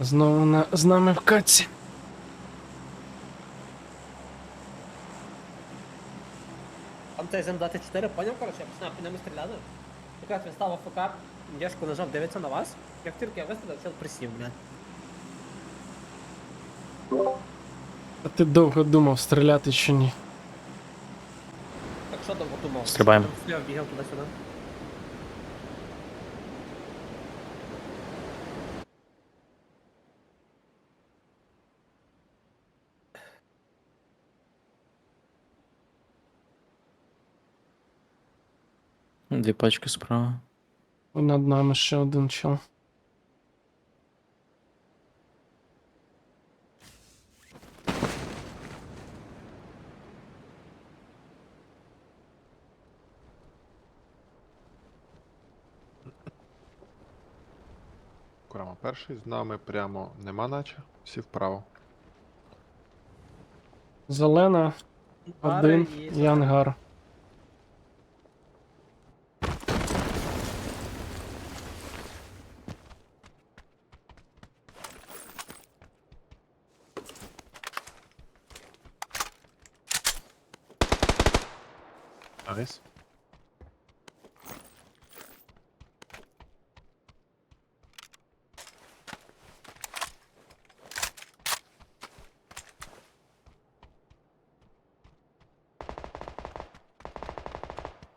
Знову на, з нами в каці. Там цей ЗМ-24, поняв, коротше, я починаю по ньому стріляти. Якраз він став АФК, Єшку нажав, дивиться на вас. Як тільки я вистрілив, чел присів, блядь. А ти довго думав, стріляти чи ні. Так що довго думав? Стрибаємо. Я бігав туди-сюди. Дві пачки справа. Над нами ще один чел. Курама перший, з нами прямо нема наче. Всі вправо. Зелена, один і ангар. Найс.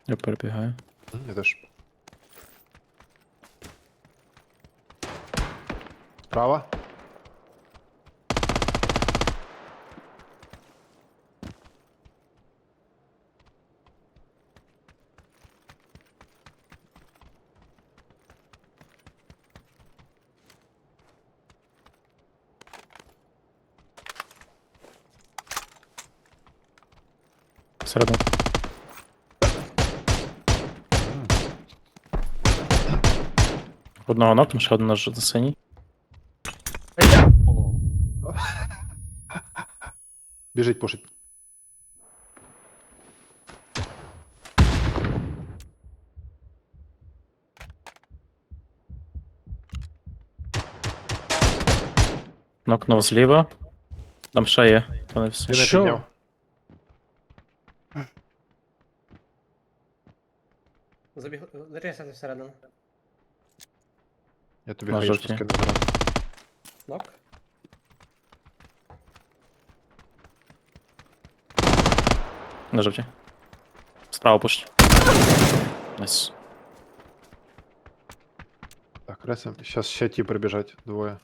Я перебігаю. Я теж. Справа. Середину. Одного нокнув, ще один на ж- синій. Біжить, пушить. Нокнув зліва. Там ще є. То не все. Він не Що? підняв. Забіг, зарізати всередину. Я тобі На хаєшку жовтій. скину зараз. Нок. На жовті. Справа пушить. Найс. Так, ресим. Щас ще ті прибіжать, двоє.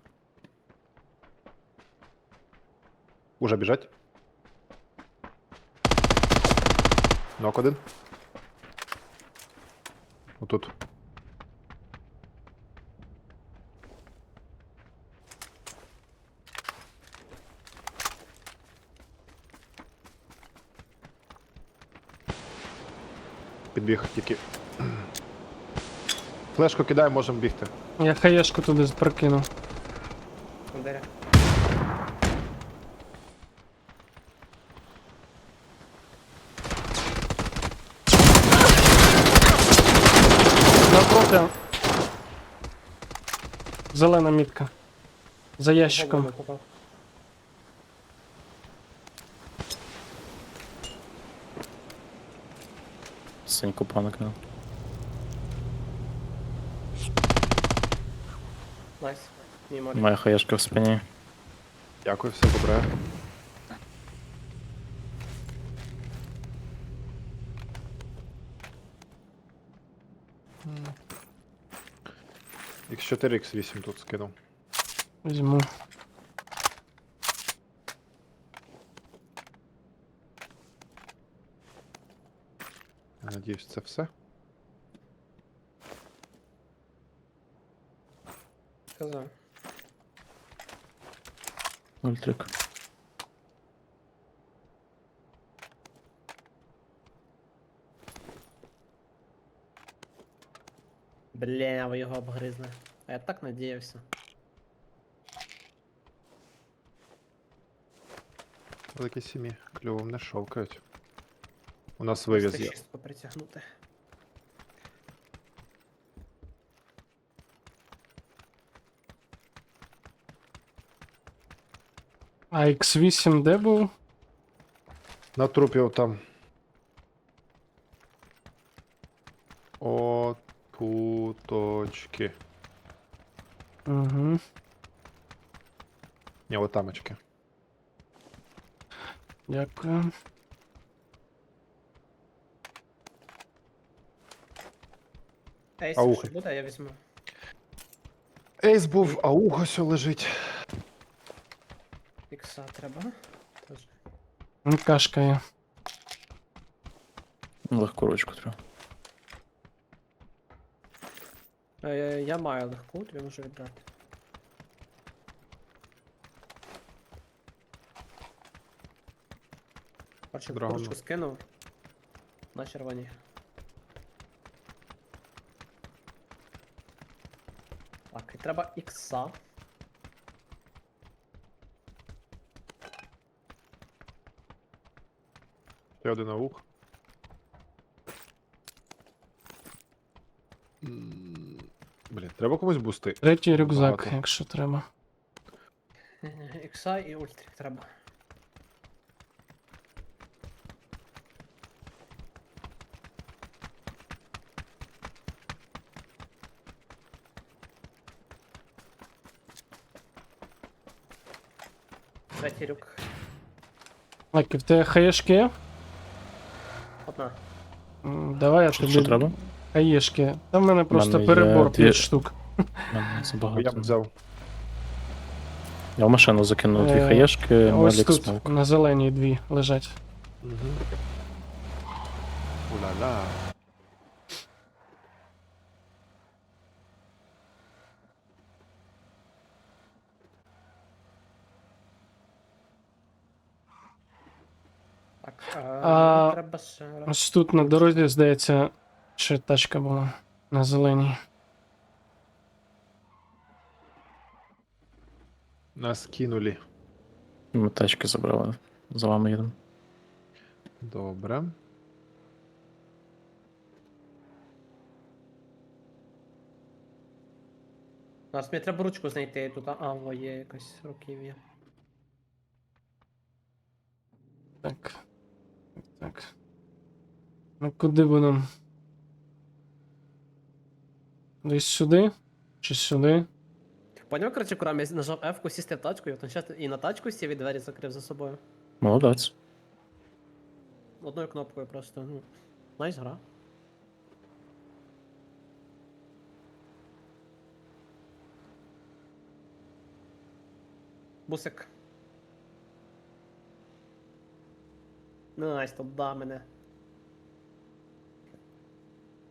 Уже біжать. Нок один. Отут. Підбіг тільки. Флешку кидай, можемо бігти. Я хаєшку туди. Бандеря. Напроти. Зелена мітка. За ящиком. Попав. Синь купа накинув. Найс. Мій Моя хаєшка в спині. Дякую, все добре. X4, X8 тут скинув. Візьму. надіюсь, це все. Сказав. Ультрик. Бля, ви його обгризли. А я так надіявся. Великі сім'ї клювом не шовкають. У нас вивіз є. Чисто притягнути. А X8 де був? На трупі там. О, путочки. Угу. Ні, отамочки. Дякую. Ейс, Ауха. буде, я візьму. Ейс був, а ухо сьо лежить. Ікса треба. Ну, Кашка є. Легку ручку треба. Е, я маю легку, тобі можу віддати. Бачу, Драгону. курочку скинув. На червоні. Так, і треба ікса. Ще один аух. Блін, треба комусь бусти. Третій рюкзак, Багато. якщо треба. Е, Ікса і ультрик треба. Третій рюк. Лайки, в тебе хаєшки? Одна. М, Давай я Що, тобі що треба? хаєшки. Та в мене просто є перебор дві- 5 штук. У мене Я б забагато. взяв. Я в машину закинув дві Е, хаєшки, Ось тут, смок. на зеленій дві лежать. Угу. Уля-ля. А, А, треба ще раз. Ось тут на дорозі, здається, ще тачка була на зеленій. Нас кинули. Ми тачки забрали. За вами їдемо. Добре. Зараз мені треба ручку знайти тут. А, а, во, є якась руків'я. Так. Так. Ну куди будемо? Десь сюди? Чи сюди? Поняв, коротше, курам, я нажав F-ку, сісти в тачку, і, от щас і на тачку сів і двері закрив за собою. Молодець. Одною кнопкою просто. Ну, найс гра. Бусик. Найс, тут да мене.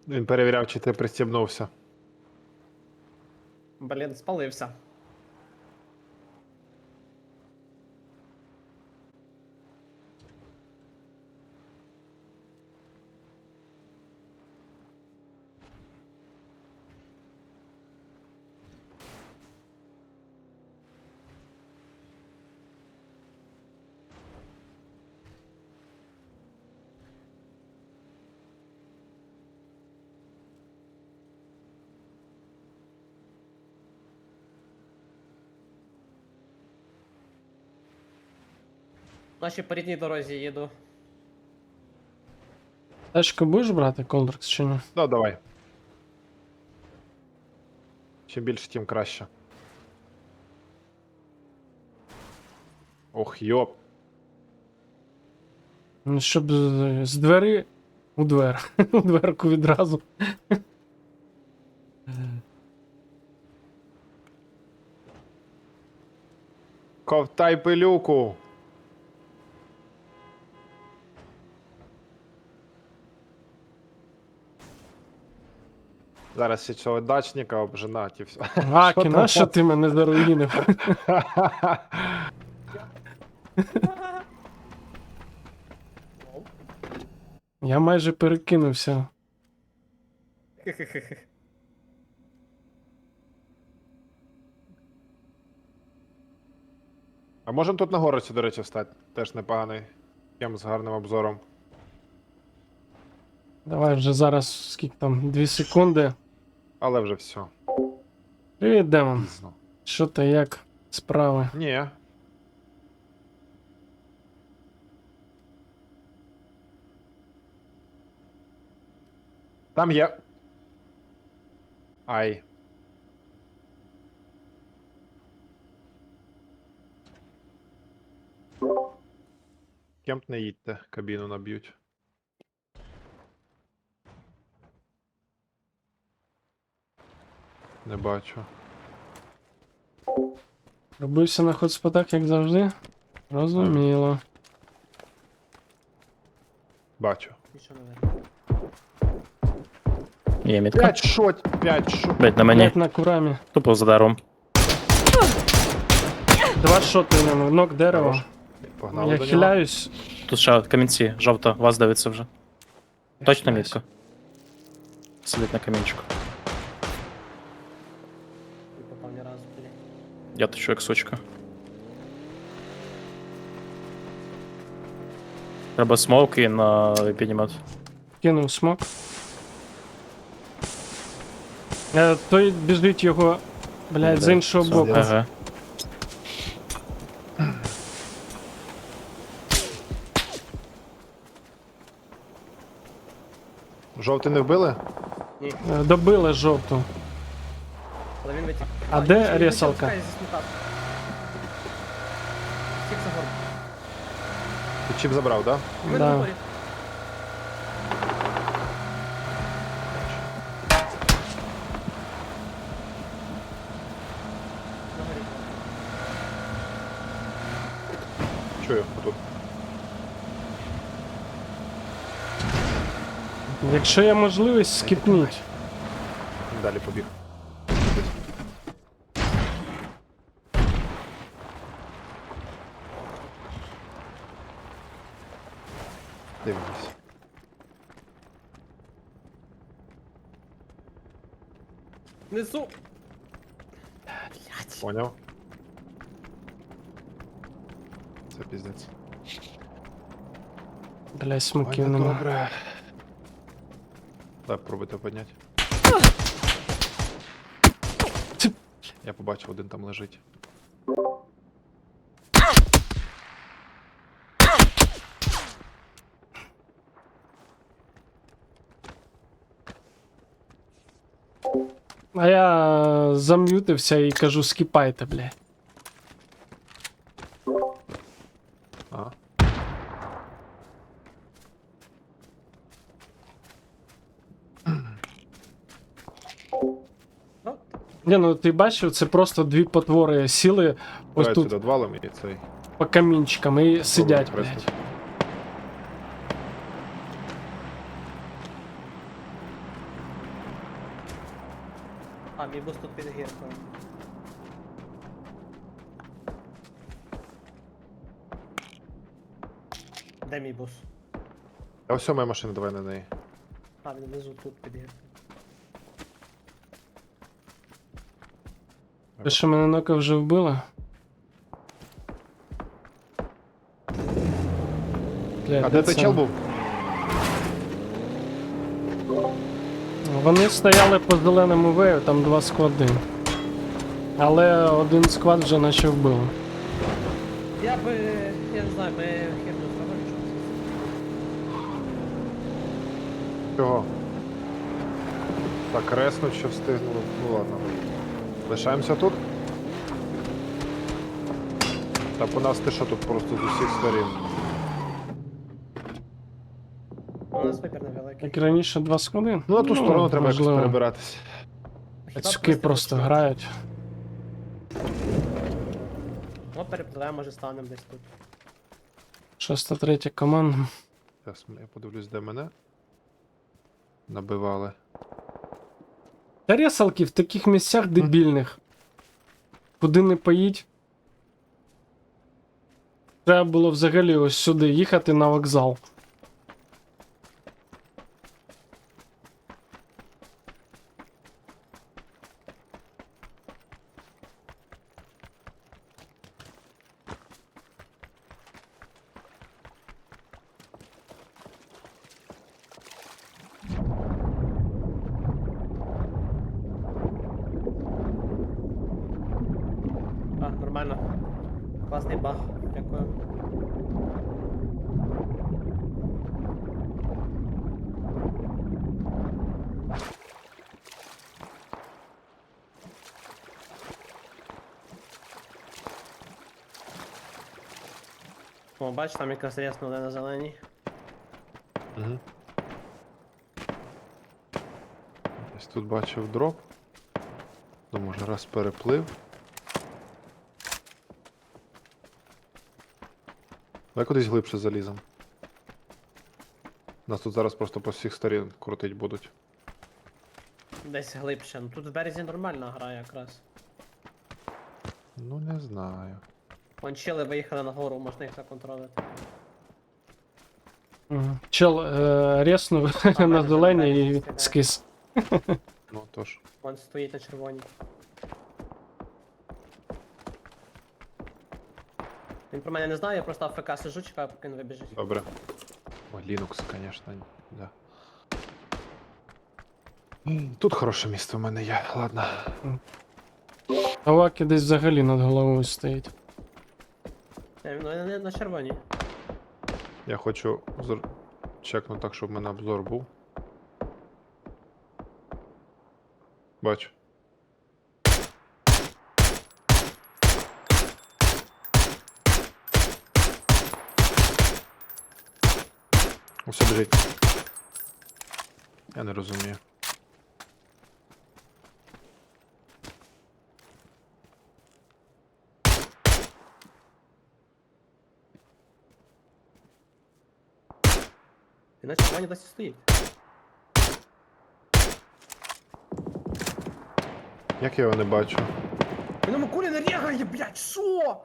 Він перевіряв, чи ти пристібнувся. Блін, спалився. Наші по рідній дорозі їду. Тачку будеш брати, Колдрекс, чи ні? Ну, давай. Чим більше, тим краще. Ох, йоп. Ну, Щоб з, з двері у двер. У дверку відразу. Ковтай пилюку. Зараз цього дачника обженать і все. Гаки, там? нащо ти мене заруїнив? Я майже перекинувся. А можемо тут на горці, до речі, встати. Теж непоганий. Кем з гарним обзором. Давай вже зараз, скільки там, 2 секунди але вже все. Привіт, Демон. Що ти як? Справи? Ні. Там є. Ай. Кемп не їдьте, кабіну наб'ють. Не бачу. Робився на ходспотах, як завжди. Розуміло. Бачу. Нічого не видно. Є мітка. 5 шот, 5 шот. Блять, на мені. Блять на курамі. Тупо за даром. Два шоти на мене, ног дерево. Хорош. Погнали Я до нього. хиляюсь. Тут ще камінці, жовто, вас дивиться вже. Точно мітка. Сидить на камінчику. Я точу як сучка. Треба смоук і на піднімати. Кинув смок. Е, той біжить його, блядь, з Да, іншого все, боку. Ага. Жовтий не вбили? Ні, Е, Добили жовту. але він витік. А де смітати. Всіх за горб. Ти чіп забрав, да? Ми Да. на горі. Чую, отут. Якщо є можливість, скіпніть. Далі побіг. Дивимось. Внизу. Поняв. Це піздець. Блядь, смоків нема. добре. Дай пробуйте підняти. Ти- Я побачив, один там лежить. А я зам'ютився і кажу, скіпайте, блядь. Ні, ну ти бачив, це просто дві потвори сіли ось тут і цей. по камінчикам і сидять, Пробуй блядь. А, мій бус тут під гіркою. Де мій бус? А ось моя машина, давай на неї. А, він внизу тут під гіркою. Ви що мене нока вже вбили? Блядь, А де той це? чел був? Вони стояли по зеленому вею, там два склади. Але один склад вже наче вбили. Я би, я не знаю, ми херню зробили щось. Чого? Так, реснуть, що встигнули. Ну ладно. Лишаємося тут. Та по нас ти що тут просто з усіх сторін. У нас вибір невеликий. Як раніше два склади. Ну на ту сторону треба якось можливо. перебиратись. Хіба Пацюки просто грають. Ну, перепливемо, може станемо десь тут. Шоста третя команда. Зараз я подивлюсь, де мене. Набивали. Та ресалки в таких місцях дебільних. Куди не поїдь. Треба було взагалі ось сюди їхати на вокзал. А, нормально. Класний баг. Дякую. О, бач, там якраз ряснули на зеленій. Угу. Ось тут бачив дроп. То може раз переплив. Давай кудись глибше залізем. Нас тут зараз просто по всіх сторін крутить будуть. Десь глибше. Ну тут в березі нормальна гра якраз. Ну не знаю. Вон чили виїхали на гору, можна їх законтролити. Мгм. Чел е, резнув на мене зеленій і скис. Ну тож. Вон стоїть на червоній. Він про мене не знає, я просто АФК сижу, чекаю, поки він вибіжить. Добре. О, Linux, конечно, да. М, Тут хороше місце в мене є, ладно. Аваки десь взагалі над головою стоїть. Не, він на, на, червоній. Я хочу зр... чекнути так, щоб в мене обзор був. Бачу. Усе біжить. Я не розумію. На червоній досі стоїть. Як я його не бачу? Він йому кулі не рягає, блядь, що?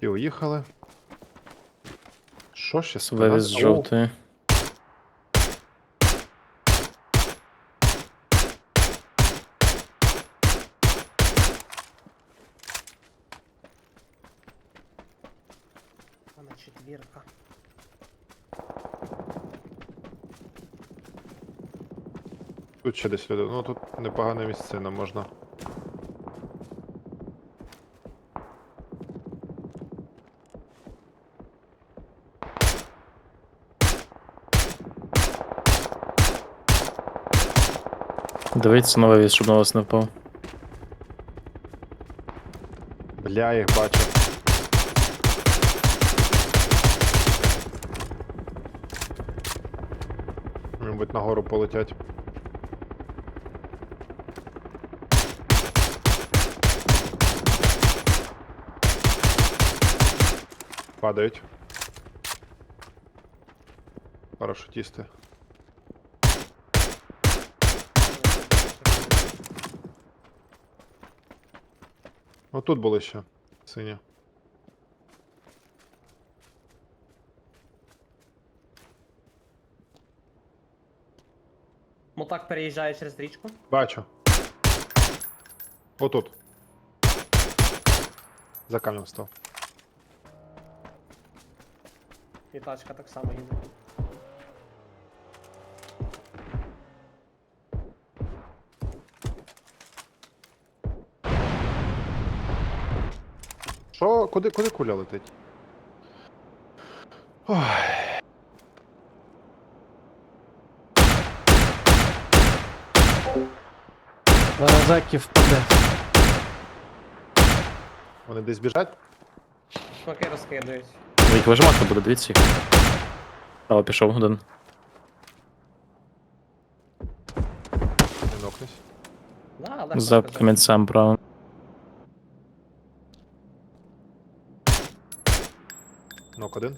І уїхали. Що ще Вивіз спина? жовтий. Вона четвірка. Десь люди. Ну тут непогана місцина можна. Дивіться на вивіз, щоб на вас не впав. Бля, їх бачу. Мабуть, нагору полетять. Падають. Парашутісти. Ну тут були ще. Сині. Мотак переїжджає через річку. Бачу. Отут. За камнем став. І тачка так само їде. Що? Куди, куди куля летить? Ой. Зараз Закі впаде. Вони десь біжать? Шмаки розкидають. Їх вижимати буде, дивіться їх. Право пішов один. Не нокнись. Да, легко За сказати. камінцем право. Нок один.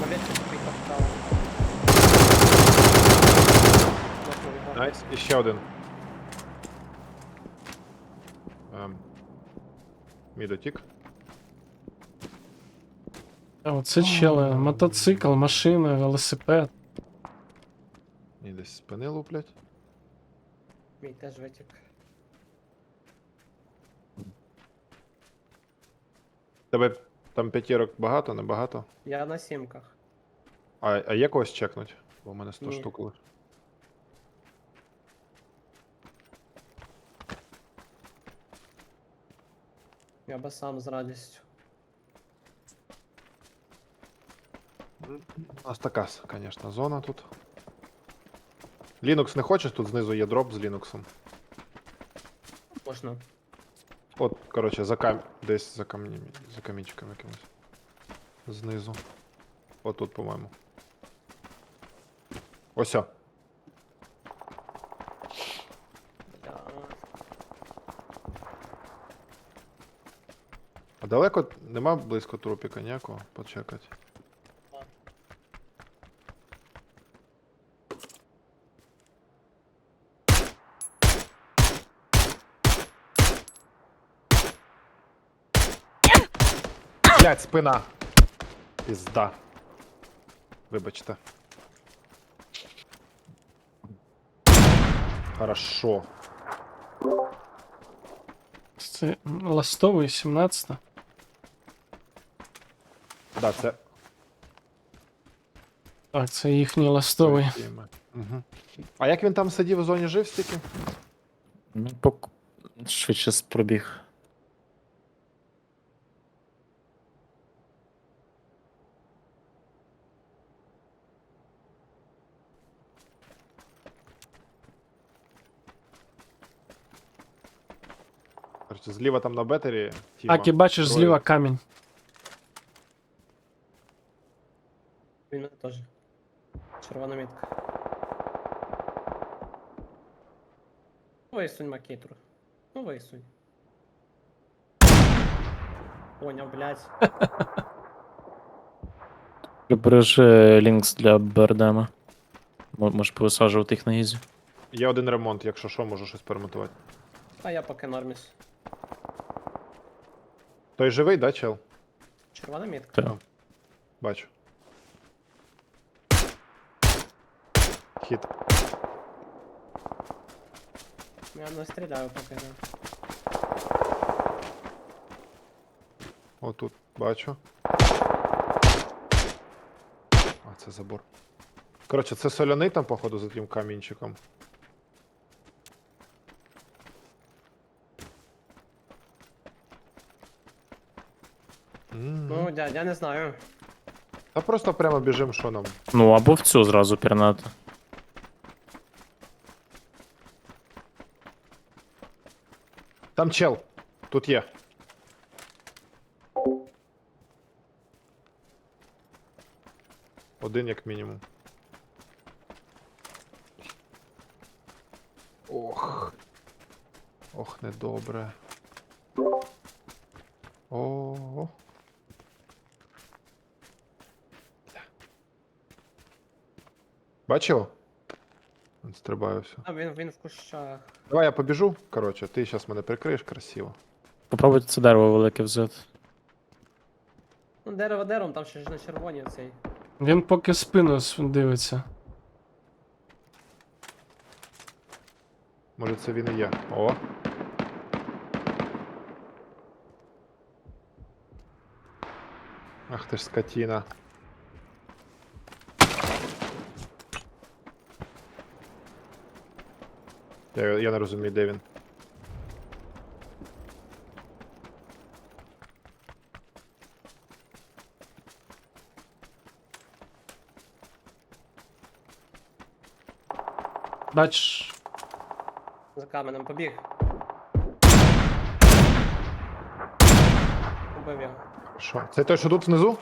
На ветці поїхав вправо. Нокнув його. Найс. І ще один. Ем. Мідотік. А оце чели. Мотоцикл, машина, велосипед. І десь спини луплять. Мій теж витік. Тебе там п'ятірок багато, небагато. Я на сімках. А, а є когось чекнуть? Бо в мене 100 Ні. штук лише. Я би сам з радістю. У нас така, с- конечно, зона тут. Linux не хочеш, тут знизу є дроп з Linux. Можна. От, коротше, за кам... десь за камнями, за камінчиком якимось. Знизу. От тут, по-моєму. Ось. о. Далеко нема близько трупіка ніякого почекати. Блять, спина. Пізда. Вибачте. Хорошо. Це ластовий, 17 Да, це Так, це їхній ластовий. Угу. А як він там сидів у зоні жив стільки? Ну, пок... швидше з пробіг. Короче, зліва там на бетері. Тіма. Так, і бачиш Троє. зліва камінь. Він мене теж. Червона мітка. Ну, Висунь макітру. Ну висунь. Поняв, блядь. Бережи лінкс для Бердема. Мо- Можеш повисаджувати їх на ізі. Є один ремонт, якщо що, можу щось перемонтувати. А я поки норміс. Той живий, да, чел? Червона мітка. Так. Бачу. Хіт. Я не стріляю поки. Да. Отут, бачу. А, це забор. Коротше, це соляний там, походу, за тим камінчиком. М. Ну, дядь, я не знаю. Та просто прямо біжим, що нам. Ну, або в цю зразу пірнати. Там чел. Тут є. Один як мінімум. Ох. Ох, недобре. О. Бачив? Він стрибає все. А він, він в кущах. Давай я побіжу. Коротше, ти зараз мене прикриєш красиво. Попробуйте це дерево велике взяти. Ну, дерево деревом, там ще ж на червоні цей. Він поки спину с- дивиться. Може це він і є. О. Ах ти ж скотіна. Я, я не розумію, де він. Бачиш, За каменем побіг. Убив його. Що? Це той, що тут внизу?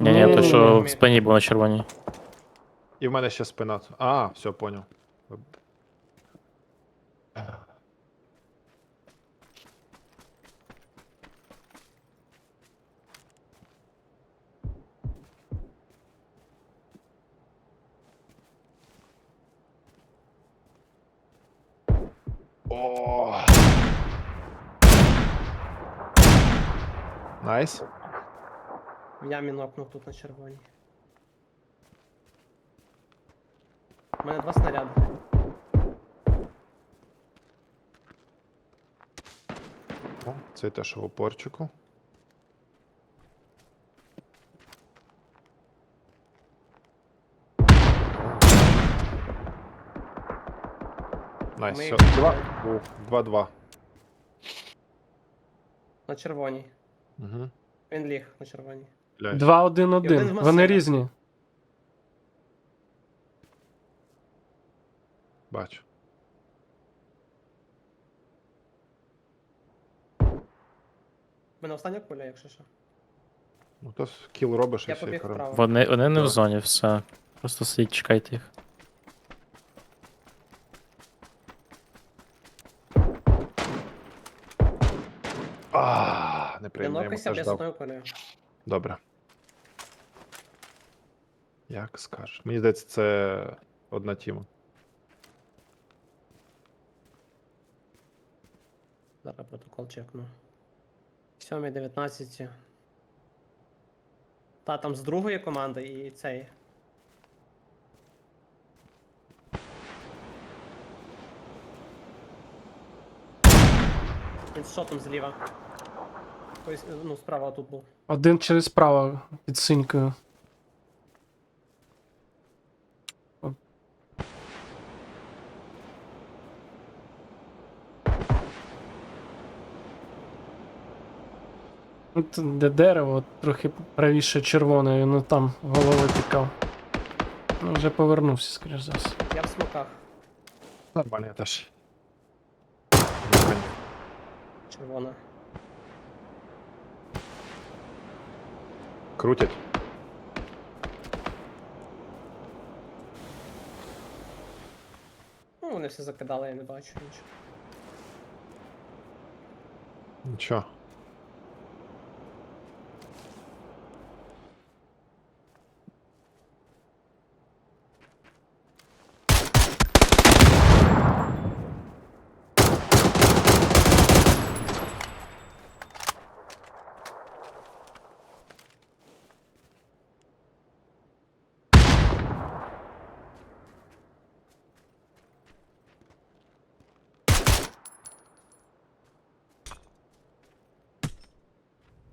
Ні, ні, Ну, то що в спині був на червоній. І в мене ще спина. А, все, поняв. В ямі нокнув тут на червоній. У мене два снаряди. О, це те, що в опорчику. Найс, Ми все. їх Два. вбили. Ух, Два-два. На червоній. Угу. Він ліг на червоній. Блядь. 2-1-1. І один Вони різні. Бачу. У мене остання куля, якщо що. Ну то кіл робиш і Я все, побіг коротше. вправо. Вони, вони не в зоні, все. Просто сидіть, чекайте їх. А, Не неприємно, я йому я дав. одною. Добре. Як скажеш. Мені здається, це одна тіма. Зараз протокол чекну. 7 19. Та там з другої команди і цей. Він шотом зліва. Тобто, ну, справа тут був. Один через право під синькою. От де дерево, трохи правіше червоне, він там голови тікав. Ну, вже повернувся, скоріш за все. Я в смоках. Нормально, я теж. Червона. Крутять. Ну, вони все закидали, я не бачу нічого. Нічого.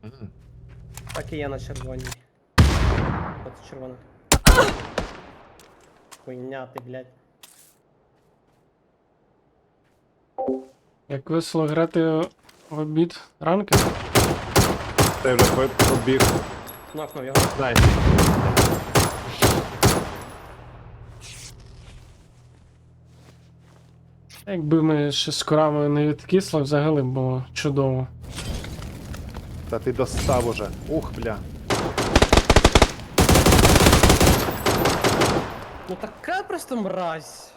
М. Так і є на червоній. От червона. Хуйня ти, блядь. Як весело грати в обід ранки? Ти вже по- побіг. Нокнув його. Найс. Якби ми ще з корами не відкисли, взагалі було чудово. Та ти достав уже. Ух, бля. Ну така просто мразь.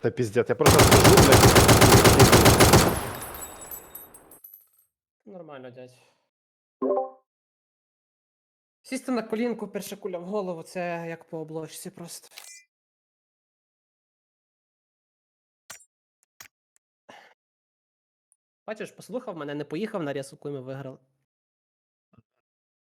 Та піздець, я просто скажу, блядь. Нормально, дядь. Сісти на колінку, перша куля в голову, це як по обложці просто. Бачиш, послухав мене, не поїхав на ресу, коли ми виграли.